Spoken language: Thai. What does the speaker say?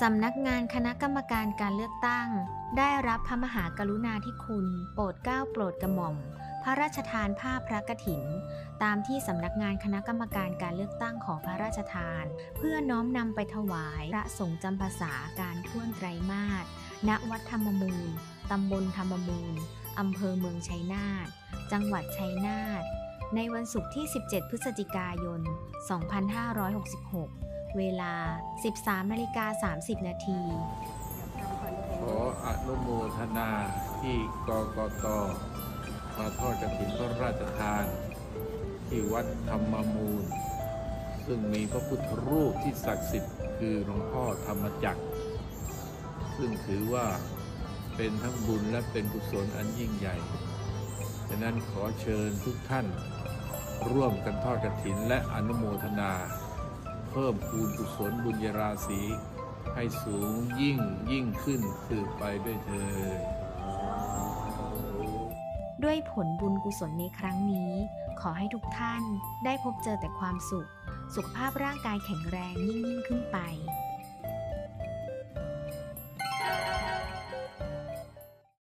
สำนักงานคณะกรรมการการเลือกตั้ง ได้รับพระมหากรุณาธิคุณ โปรดเกล้าโปรดกระหม่อม พระราชทานผ้าพระกฐิน ตามที่สำนักงานคณะกรรมการการเลือกตั้งขอพระราชทาน เพื่อน้อมนำไปถวายพระสงฆ์จำพรรษาการท่วนไตรมาสณวัดธรรมมูลตำบลธรรมมูลอำเภอเมืองชัยนาท จังหวัดชัยนาท ในวันศุกร์ที่ 17 พฤศจิกายน 2566 เวลา 13นาฬิกา30 นาทีขออนุโมทนาที่กกตมาทอดกฐินพระราชทาน ที่วัดธรรมมูล ซึ่งมีพระพุทธรูปที่ศักดิ์สิทธิ์คือหลวงพ่อธรรมจักร ซึ่งถือว่าเป็นทั้งบุญและเป็นกุศลอันยิ่งใหญ่ ฉะนั้นขอเชิญทุกท่าน ร่วมกันทอดกฐินและอนุโมทนา เพิ่มพูนกุศลบุญญาราศีให้สูงยิ่งยิ่งขึ้นสืบไปด้วยเธอ ด้วยผลบุญกุศลในครั้งนี้ ขอให้ทุกท่านได้พบเจอแต่ความสุข สุขภาพร่างกายแข็งแรงยิ่งยิ่งขึ้นไป